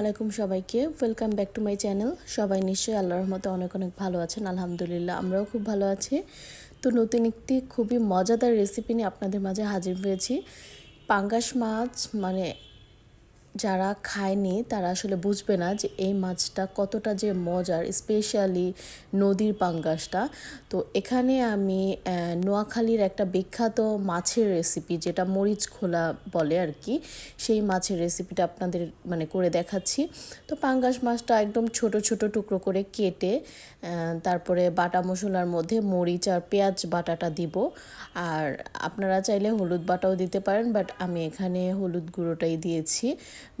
আলাইকুম সবাইকে। Welcome back to my channel সবাই নিশ্চয়ই আল্লাহর রহমতে অনেক অনেক ভালো আছেন। আলহামদুলিল্লাহ, আমরাও খুব ভালো আছি। তো নতুন একটি খুবই মজাদার রেসিপি নিয়ে আপনাদের মাঝে হাজির হয়েছি। পাঙ্গাস মাছ মানে যারা খায়নি, তারা আসলে বুঝবে না যে এই মাছটা কতটা যে মজার, স্পেশালি নদীর পাঙ্গাসটা। তো এখানে আমি নোয়াখালীর একটা বিখ্যাত মাছের রেসিপি যেটা মরিচ খোলা বলে আর কি, সেই মাছের রেসিপিটা আপনাদের মানে করে দেখাচ্ছি। তো পাঙ্গাস মাছটা একদম ছোট ছোট টুকরো করে কেটে তারপরে বাটা মশলার মধ্যে মরিচ আর পেঁয়াজ বাটাটা দিব। আর আপনারা চাইলে হলুদ বাটাও দিতে পারেন, বাট আমি এখানে হলুদ গুঁড়োটাই দিয়েছি।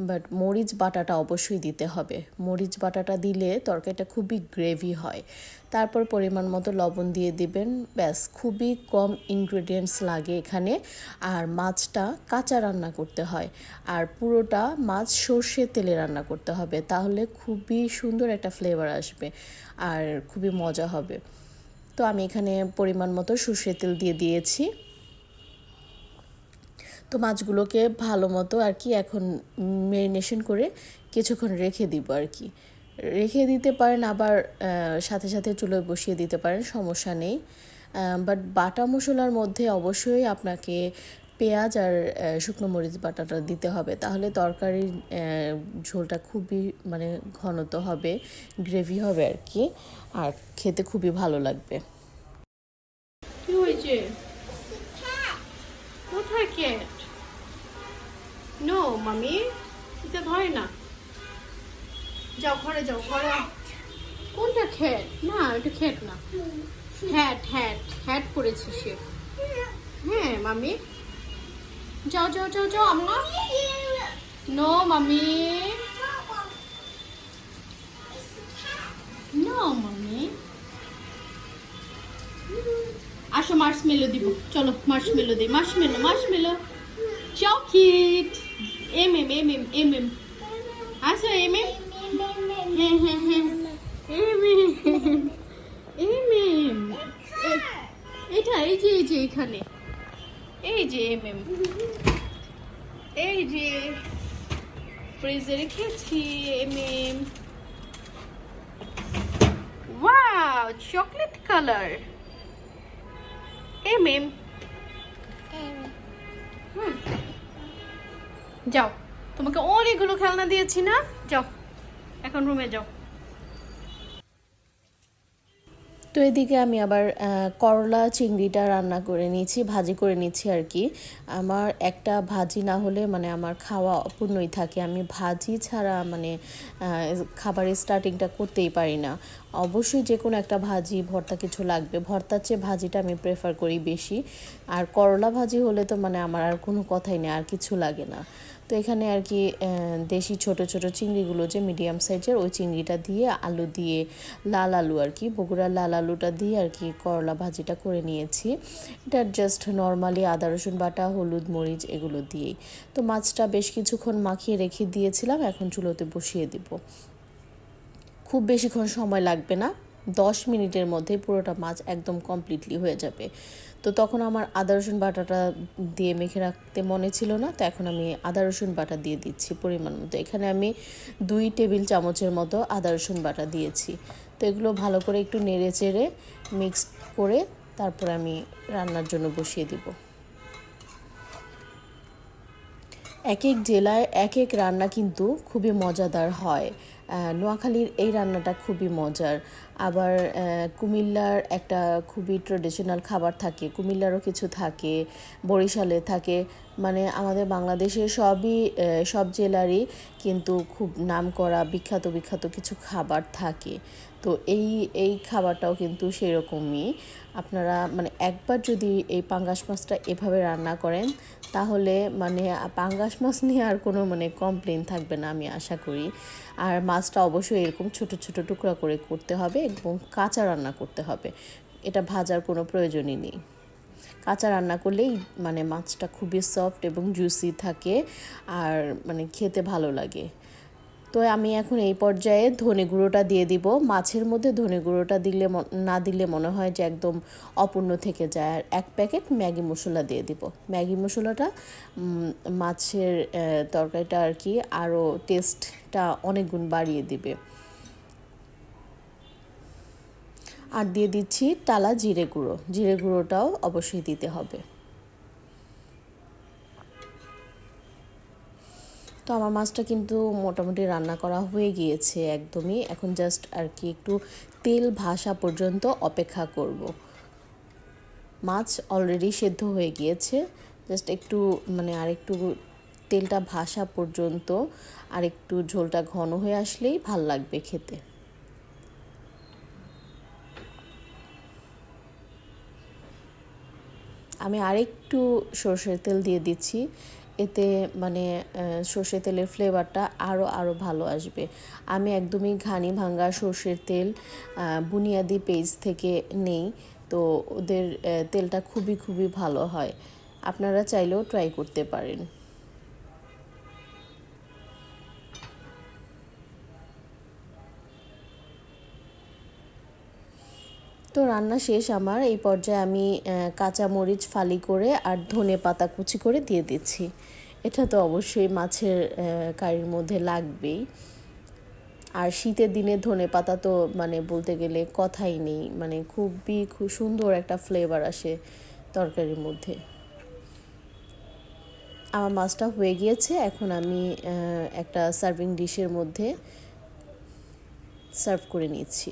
বাট মরিচ বাটাটা অবশ্যই দিতে হবে। মরিচ বাটাটা দিলে তরকারিটা খুবই গ্রেভি হয়। তারপর পরিমাণ মতো লবণ দিয়ে দিবেন। ব্যাস, খুবই কম ইনগ্রেডিয়েন্টস লাগে এখানে। আর মাছটা কাঁচা রান্না করতে হয়। আর পুরোটা মাছ সর্ষে তেলে রান্না করতে হবে। তাহলে খুবই সুন্দর একটা ফ্লেভার আসবে আর খুবই মজা হবে। তো আমি এখানে পরিমাণ মতো সর্ষে তেল দিয়ে দিয়েছি। তো মাছগুলোকে ভালো মতো আর কি এখন ম্যারিনেশন করে কিছুক্ষণ রেখে দিব আর কি। রেখে দিতে পারেন, আবার সাথে সাথে চুলোয় বসিয়ে দিতে পারেন, সমস্যা নেই। বাট বাটা মশলার মধ্যে অবশ্যই আপনাকে পেঁয়াজ আর শুকনো মরিচ বাটাটা দিতে হবে। তাহলে তরকারির ঝোলটা খুবই মানে ঘনত হবে গ্রেভি হবে আর কি, আর খেতে খুবই ভালো লাগবে। কি হয়েছে? কোথায়? ক্যাট নো মামি, এটা ধরে না। যাও, ঘরে যাও, ঘরে কোনটা খ্যাট? না, এটা খ্যাট না। হ্যাট হ্যাট হ্যাট পরেছে সে। হ্যাঁ মামি। যাও যাও যাও যাও, আমরা। নো মামি। নো মামি। আসো মার্শ মেলো দিব। চলো মার্শ মেলো দিই মার্শ মেলো মার্শ মেলো চকিট এম এম এম এম এম এম আসো এম এম এম এম এটা এই যে এই যে এখানে এই যে এম এম এই যে ফ্রিজে রেখেছি এম এম ওয়াও চকলেট কালার এম এম হুম যাও। তোমাকে অনেকগুলো খেলনা দিয়েছি না? যাও। এখন রুমে যাও। তো এদিকে আমি আবার করলা চিংড়িটা রান্না করে নিয়েছি, ভাজি করে নিচ্ছি আর কি। আমার একটা ভাজি না হলে মানে আমার খাওয়া অপূর্ণই থাকে। আমি ভাজি ছাড়া মানে খাবারের স্টার্টিংটা করতেই পারি না। অবশ্যই যে কোনো একটা ভাজি ভর্তা কিছু লাগবে। ভর্তার চেয়ে ভাজিটা আমি প্রেফার করি বেশি। আর করলা ভাজি হলে তো মানে আমার আর কোনো কথাই নেই, আর কিছু লাগে না। তো এখানে আর কি দেশি ছোট ছোট চিংড়িগুলো যে মিডিয়াম সাইজের ওই চিংড়িটা দিয়ে আলু দিয়ে, লাল আলু আর কি, বগুড়ার লাল আলুটা দিয়ে আর কি করলা ভাজিটা করে নিয়েছি। এটা জাস্ট নর্মালি আদা, রসুন বাটা, হলুদ, মরিচ এগুলো দিয়েই। তো মাছটা বেশ কিছুক্ষণ মাখিয়ে রেখে দিয়েছিলাম, এখন চুলোতে বসিয়ে দিব। খুব বেশিক্ষণ সময় লাগবে না, দশ মিনিটের মধ্যে পুরোটা মাছ একদম কমপ্লিটলি হয়ে যাবে। তো তখন আমার আদা, রসুন বাটাটা দিয়ে মেখে রাখতে মনে ছিল না, তো এখন আমি আদা, রসুন বাটা দিয়ে দিচ্ছি পরিমাণ মতো। এখানে আমি দুই টেবিল চামচের মতো আদা, রসুন বাটা দিয়েছি। তো এগুলো ভালো করে একটু নেড়ে চেড়ে মিক্স করে তারপর আমি রান্নার জন্য বসিয়ে দিব। এক এক জেলায় এক এক রান্না কিন্তু খুবই মজাদার হয়। নোয়াখালীর এই রান্নাটা খুবই মজার। আবার কুমিল্লার একটা খুবই ট্রেডিশনাল খাবার থাকে, কুমিল্লারও কিছু থাকে, বরিশালে থাকে। মানে আমাদের বাংলাদেশের সবই সব জেলারই কিন্তু খুব নাম করা বিখ্যাত বিখ্যাত কিছু খাবার থাকে। তো এই এই খাবারটাও কিন্তু সেরকমই। আপনারা মানে একবার যদি এই পাঙ্গাস মাছটা এভাবে রান্না করেন, তাহলে মানে পাঙ্গাস মাছ নিয়ে আর কোনো মানে কমপ্লেন থাকবে না আমি আশা করি। আর মাছটা অবশ্যই এরকম ছোট ছোট টুকরা করে করতে হবে এবং কাঁচা রান্না করতে হবে। এটা ভাজার কোনো প্রয়োজনই নেই। কাঁচা রান্না করলেই মানে মাছটা খুবই সফট এবং জুসি থাকে আর মানে খেতে ভালো লাগে। তো আমি এখন এই পর্যায়ে ধনে গুঁড়োটা দিয়ে দিব। মাছের মধ্যে ধনে গুঁড়োটা দিলে না দিলে মনে হয় যে একদম অপূর্ণ থেকে যায়। আর এক প্যাকেট ম্যাগি মশলা দিয়ে দিব। ম্যাগি মশলাটা মাছের তরকারিটা আর কি আরও টেস্টটা অনেক গুণ বাড়িয়ে দিবে। আর দিয়ে দিচ্ছি টালা জিরে গুঁড়ো। জিরে গুঁড়োটাও অবশ্যই দিতে হবে। তো আমার মাছটা কিন্তু মোটামুটি রান্না করা হয়ে গিয়েছে একদমই। এখন জাস্ট আর কি একটু তেল ভাসা পর্যন্ত অপেক্ষা করব। মাছ অলরেডি সেদ্ধ হয়ে গিয়েছে। জাস্ট একটু মানে আর একটু তেলটা ভাসা পর্যন্ত আর একটু ঝোলটা ঘন হয়ে আসলেই ভালো লাগবে খেতে। আমি আরেকটু সর্ষের তেল দিয়ে দিচ্ছি। এতে মানে সর্ষের তেলের ফ্লেভারটা আরও আরও ভালো আসবে। আমি একদমই ঘানি ভাঙ্গা সর্ষের তেল বুনিয়াদি পেজ থেকে নেই, তো ওদের তেলটা খুবই খুবই ভালো হয়। আপনারা চাইলেও ট্রাই করতে পারেন। তো রান্না শেষ আমার। এই পর্যায়ে আমি কাঁচা মরিচ ফালি করে আর ধনে পাতা কুচি করে দিয়ে দিচ্ছি। এটা তো অবশ্যই মাছের কারির মধ্যে লাগবেই। আর শীতের দিনে ধনে পাতা তো মানে বলতে গেলে কথাই নেই। মানে খুবই খুব সুন্দর একটা ফ্লেভার আসে তরকারির মধ্যে। আমার মাছটা হয়ে গিয়েছে। এখন আমি একটা সার্ভিং ডিশের মধ্যে সার্ভ করে নিচ্ছি।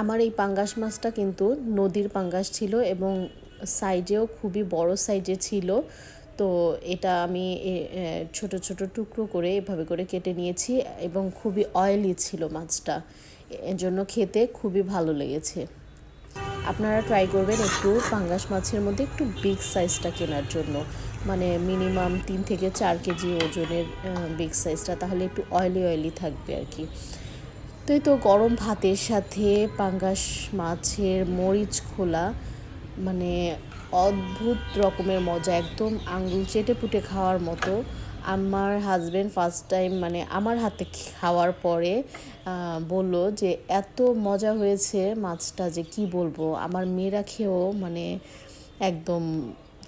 আমার এই পাঙ্গাস মাছটা কিন্তু নদীর পাঙ্গাস ছিল এবং সাইজেও খুবই বড় সাইজে ছিল। তো এটা আমি ছোট ছোট টুকরো করে এভাবে করে কেটে নিয়েছি এবং খুবই অয়েলি ছিল মাছটা। এর জন্য খেতে খুবই ভালো লেগেছে। আপনারা ট্রাই করবেন একটু পাঙ্গাস মাছের মধ্যে একটু বিগ সাইজটা কেনার জন্য। মানে মিনিমাম তিন থেকে চার কেজি ওজনের বিগ সাইজটা তাহলে একটু অয়েলি অয়েলি থাকবে আর কি। তো এই তো গরম ভাতের সাথে পাঙ্গাস মাছের মরিচ খোলা মানে অদ্ভুত রকমের মজা, একদম আঙ্গুল চেটে পুটে খাওয়ার মতো। আমার হাজবেন্ড ফার্স্ট টাইম মানে আমার হাতে খাওয়ার পরে বলল যে এত মজা হয়েছে মাছটা যে কি বলব? আমার মেয়েরা খেয়েও মানে একদম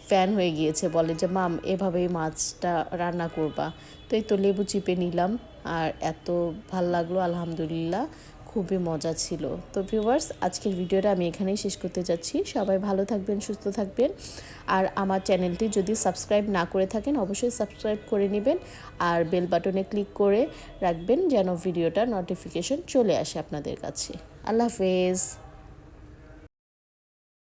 ফ্যান হয়ে গিয়েছে, বলে যে, মাম, এভাবেই মাছটা রান্না করবা। তো এই তো লেবু চিপে নিলাম, আর এত ভালো লাগল, আলহামদুলিল্লাহ, খুবই মজা ছিল। তো ভিউয়ার্স আজকের ভিডিওটা আমি এখানেই শেষ করতে যাচ্ছি। সবাই ভালো থাকবেন, সুস্থ থাকবেন। আর আমার চ্যানেলটি যদি সাবস্ক্রাইব না করে থাকেন, অবশ্যই সাবস্ক্রাইব করে নেবেন। আর বেল বাটনে ক্লিক করে রাখবেন যেন ভিডিওটা নোটিফিকেশন চলে আসে আপনাদের কাছে। আল্লাহ হাফেজ।